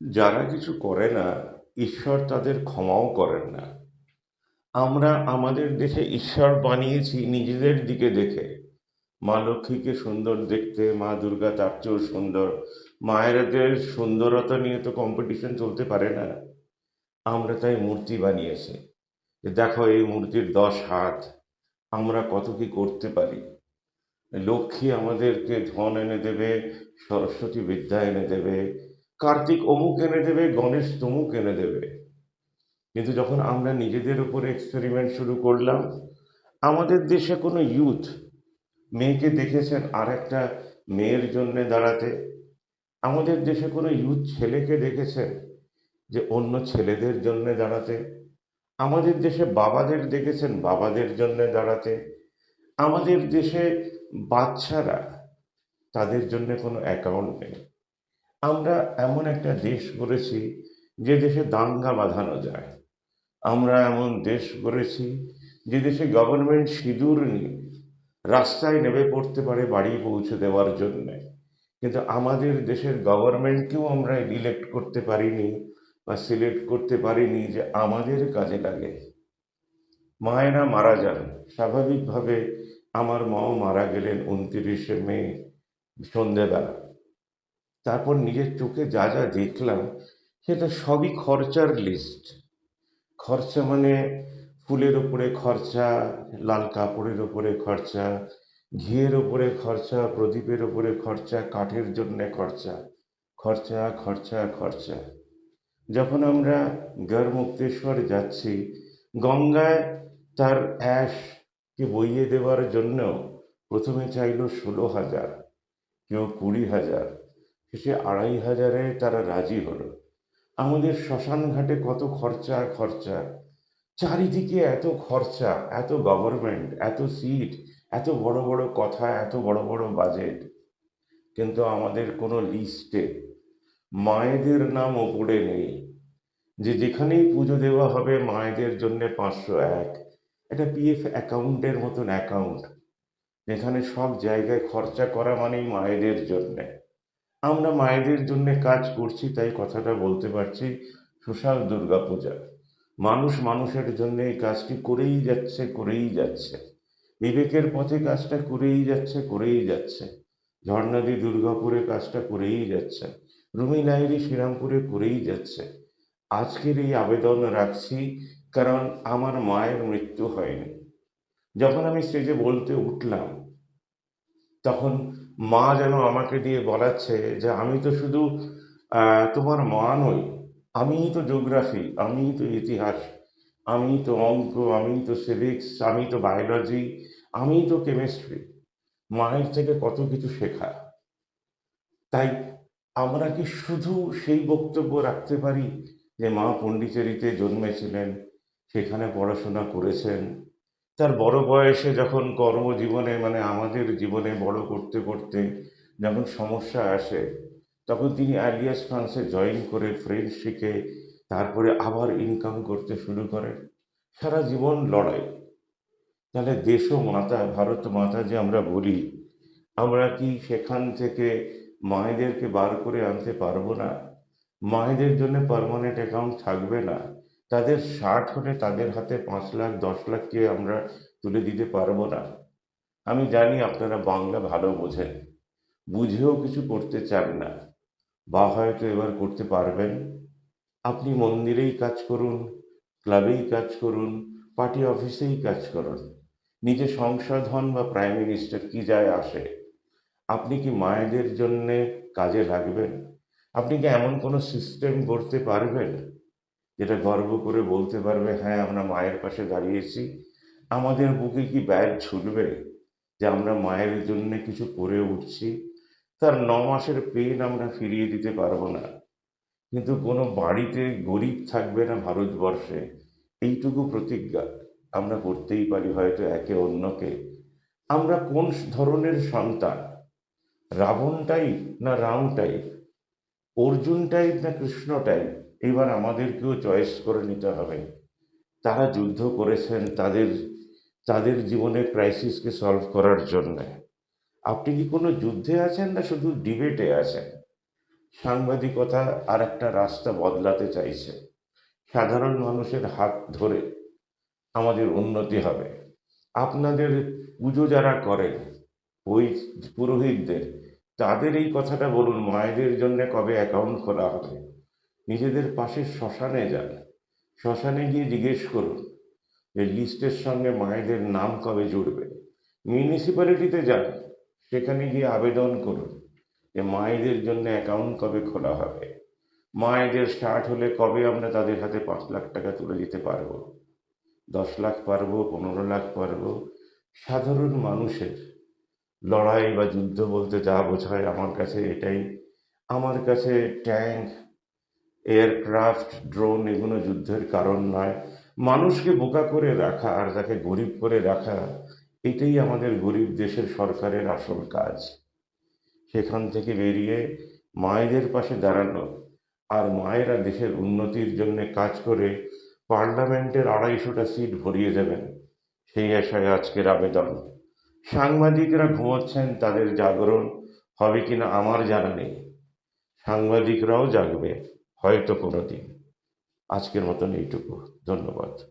যারা কিছু করে না, ঈশ্বর তাদের ক্ষমাও করেন না। আমরা আমাদের দেশে ঈশ্বর বানিয়েছি নিজেদের দিকে দেখে। মা লক্ষ্মীকে সুন্দর দেখতে, মা দুর্গা তার চেয়েও সুন্দর। মায়েরাদের সুন্দরতা নিয়ে তো কম্পিটিশন চলতে পারে না। আমরা তাই মূর্তি বানিয়েছি। দেখো এই মূর্তির দশ হাত, আমরা কত কি করতে পারি? লক্ষ্মী আমাদেরকে ধন এনে দেবে, সরস্বতী বিদ্যা এনে দেবে কার্তিক অমুক এনে দেবে, গণেশ তমুক এনে দেবে। কিন্তু যখন আমরা নিজেদের উপরে এক্সপেরিমেন্ট শুরু করলাম, আমাদের দেশে কোনো ইউথ মেয়েকে দেখেছেন আর একটা মেয়ের জন্যে দাঁড়াতে? আমাদের দেশে কোনো ইউথ ছেলেকে দেখেছেন যে অন্য ছেলেদের জন্যে দাঁড়াতে? আমাদের দেশে বাবাদের দেখেছেন বাবাদের জন্যে দাঁড়াতে? আমাদের দেশে বাচ্চারা তাদের জন্য কোনো অ্যাকাউন্ট নেই। আমরা এমন একটা দেশ গড়েছি যে দেশে দাঙ্গা বাঁধানো যায়। আমরা এমন দেশ গড়েছি যে দেশে গভর্নমেন্ট সিঁদুর নিয়ে রাস্তায় নেমে পড়তে পারে বাড়ি পৌঁছে দেওয়ার জন্যে। কিন্তু আমাদের দেশের গভর্নমেন্টকেও আমরা ইলেক্ট করতে পারিনি বা সিলেক্ট করতে পারিনি যে আমাদের কাজে লাগে। মায়েরা মারা যান। স্বাভাবিকভাবে আমার মাও মারা গেলেন উনতিরিশে মে, সন্ধেবেলা। তারপর নিজের চোখে যা যা দেখলাম, সেটা সবই খরচার লিস্ট খরচা মানে ফুলের উপরে খরচা, লাল কাপড়ের উপরে খরচা, ঘিয়ের ওপরে খরচা, প্রদীপের ওপরে খরচা, কাঠের জন্যে খরচা। খরচা খরচা খরচা। যখন আমরা গড় মুক্তেশ্বর যাচ্ছি, গঙ্গায় তার অ্যাশকে বইয়ে দেওয়ার জন্য প্রথমে চাইলো ষোলো হাজার, কেউ কুড়ি হাজার। শেষে আড়াই হাজারে তারা রাজি হলো। আমাদের শ্মশান ঘাটে কত খরচা খরচা। চারিদিকে এত খরচা, এত গভর্নমেন্ট এত সিট এত বড় বড় কথা, এত বড় বড় বাজেট কিন্তু আমাদের কোনো লিস্টে মায়েদের নাম ওপরে নেই। যে যেখানেই পুজো দেওয়া হবে মায়েদের জন্য পাঁচশো এক। এটা পিএফ অ্যাকাউন্টের মতন অ্যাকাউন্ট যেখানে সব জায়গায় খরচা করা মানেই মায়েদের জন্যে। আমরা মায়েদের জন্য কাজ করছি, তাই কথাটা বলতে পারছি সোশ্যাল দুর্গাপূজা। মানুষ মানুষের জন্য এই কাজটি করেই যাচ্ছে করেই যাচ্ছে। বিবেকের পথে কাজটা করেই যাচ্ছে করেই যাচ্ছে। ঝর্ণাদি দুর্গাপুরে কাজটা করেই যাচ্ছে। রুমি লাহিরি শ্রীরামপুরে করেই যাচ্ছে। আজকের এই আবেদন রাখছি কারণ আমার মায়ের মৃত্যু হয়নি। যখন আমি স্টেজে বলতে উঠলাম, তখন মা যেন আমাকে দিয়ে বলাচ্ছে যে, আমি তো শুধু তোমার মা নই, আমিই তো জিওগ্রাফি আমিই তো ইতিহাস, আমি তো অঙ্ক, আমি তো সিভিক্স আমি তো বায়োলজি আমি তো কেমিস্ট্রি মায়ের থেকে কত কিছু শেখা। তাই আমরা কি শুধু সেই বক্তব্য রাখতে পারি যে, মা পণ্ডিচেরিতে জন্মেছিলেন, সেখানে পড়াশোনা করেছেন তার বড় বয়সে যখন কর্মজীবনে মানে আমাদের জীবনে বড় করতে করতে যখন সমস্যা আসে, তখন তিনি আলিয়াস ফ্রান্সে জয়েন করে ফ্রেঞ্চ শিখে তারপরে আবার ইনকাম করতে শুরু করেন। সারা জীবন লড়াই। তাহলে দেশ মাতা, ভারত মাতা যে আমরা বলি, আমরা কি সেখান থেকে মায়েদেরকে বার করে আনতে পারব না? মায়েদের জন্য পার্মানেন্ট অ্যাকাউন্ট থাকবে না? তাদের ষাট হলে তাদের হাতে পাঁচ লাখ, দশ লাখকে আমরা তুলে দিতে পারব না। আমি জানি আপনারা বাংলা ভালো বোঝেন, বুঝেও কিছু করতে চান না। বা হয়তো এবার করতে পারবেন। আপনি মন্দিরেই কাজ করুন, ক্লাবেই কাজ করুন, পার্টি অফিসেই কাজ করুন। নিজে সংসদ হন বা প্রাইম মিনিস্টার কি যায় আসে? আপনি কি মায়েদের জন্যে কাজে লাগবেন? আপনি কি এমন কোনো সিস্টেম গড়তে পারবেন? যেটা গর্ব করে বলতে পারবে হ্যাঁ আমরা মায়ের পাশে দাঁড়িয়েছি। আমাদের বুকে কি ব্যাগ ছুটবে যে আমরা মায়ের জন্য কিছু করে উঠছি? তার ন মাসের পেন আমরা ফিরিয়ে দিতে পারব না। কিন্তু কোনো বাড়িতে গরিব থাকবে না ভারতবর্ষে। এইটুকু প্রতিজ্ঞা আমরা করতেই পারি হয়তো একে অন্যকে। আমরা কোন ধরনের সন্তান? রাবণ টাইপ না রাম টাইপ অর্জুন টাইপ না কৃষ্ণ টাইপ এবার আমাদেরকেও চয়েস করে নিতে হবে। তারা যুদ্ধ করেছেন তাদের তাদের জীবনের ক্রাইসিসকে সলভ করার জন্য। আপনি কি কোনো যুদ্ধে আছেন না শুধু ডিবেটে আছেন? সাংবাদিকতা আর একটা রাস্তা বদলাতে চাইছে। সাধারণ মানুষের হাত ধরে আমাদের উন্নতি হবে। আপনাদের পুজো যারা করেন, ওই পুরোহিতদের তাদের এই কথাটা বলুন, মায়েদের জন্য কবে অ্যাকাউন্ট খোলা হবে? নিজেদের পাশে শ্মশানে যান। শ্মশানে গিয়ে জিজ্ঞেস করুন যে লিস্টের সঙ্গে মায়েদের নাম কবে জুড়বে? মিউনিসিপ্যালিটিতে যান, সেখানে গিয়ে আবেদন করুন যে মায়েদের জন্য অ্যাকাউন্ট কবে খোলা হবে? মায়েদের স্টার্ট হলে কবে আমরা তাদের হাতে পাঁচ লাখ টাকা তুলে দিতে পারব? দশ লাখ পারব, পনেরো লাখ পারব? সাধারণ মানুষের লড়াই বা যুদ্ধ বলতে যা বোঝায় আমার কাছে এটাই। আমার কাছে ট্যাঙ্ক, এয়ারক্রাফট, ড্রোন এগুলো যুদ্ধের কারণ নয়। মানুষকে বোকা করে রাখা আর তাকে গরিব করে রাখা, এটাই আমাদের গরিব দেশের সরকারের আসল কাজ। সেখান থেকে বেরিয়ে মায়েদের পাশে দাঁড়ানো আর মায়েরা দেশের উন্নতির জন্য কাজ করে পার্লামেন্টের আড়াইশোটা সিট ভরিয়ে দেবেন, সেই আশায় আজকের আবেদন। সাংবাদিকরা ঘুমোচ্ছেন, তাদের জাগরণ হবে কিনা আমার জানা নেই। সাংবাদিকরাও জাগবে হয়তো কোনো দিন আজকের মতন এইটুকু। ধন্যবাদ।